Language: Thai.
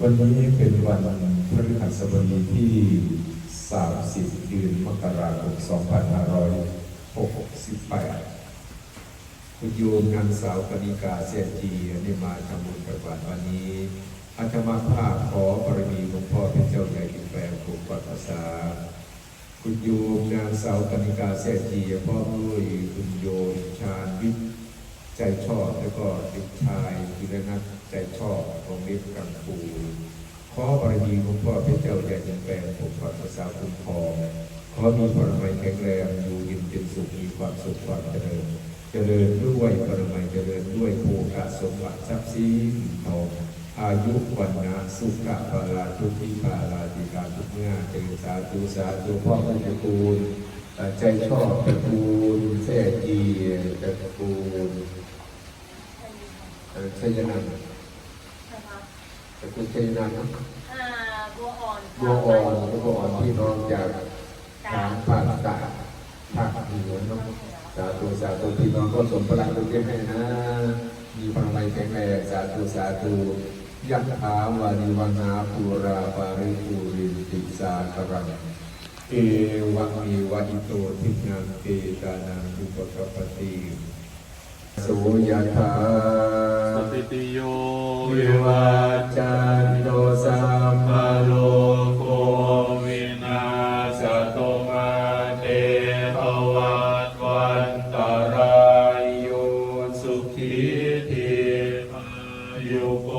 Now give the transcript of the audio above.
วันนี้เป็นวันพฤหัสบดีที่ 30 เดือนมกราคม 2568 คุณโยมนางสาวกนิกาเสียจีได้มาทำบุญกับวันวันนี้อาตมาภาพขอบารมีหลวงพ่อเป็นเจ้าใหญ่ดินแปลงปกปักรักษา คุณโยมนางสาวกนิกาเสียจีพ่อด้วยคุณโยมชาญวิทย์ใจชอบแล้วก็เด็กชายีรนัทใจชอบของเล็บกังปูขอบารมีหลวงพ่อเป็นเจ้าใหญ่ดินแปลงปกปักรักษาคุ้มครองขอมีพลไม้แข็งแรงอยู่ย็นเป็นสุขมีความสุขความเจริญเจริญด้วยปรมัยเจริญด้วยโภคสมบัติทรัพย์สินทองอายุวันนะสุขะปาลาทุติปาลาติการทุกเมื่อเจริญสาธุสาธุพ่อพระตระกูลใจชอบตระกูลแท้จีตระกูล ชัยนันท์ตระกูลชัยนันท์นะอ่าบัวอ่อนบัวอ่อนบัวอ่อนพี่น้องจากทางภาคใต้ภาคเหนือเนาะสาธุสาธุพี่น้องก็สมปรารถนาให้นะ มีพลังใจแข็งแรงสาธุสาธุยักขาวานิวันาภูราปาริปูรินติสาครังเอวังมีวะอิโตทินังเอตานังอุปกปปติสุยถาสติติโย วิวัจจันโตสัมมาโลโลโกวินาสตุมาเตภวัตวันตรายโยสุขีทีอายุโก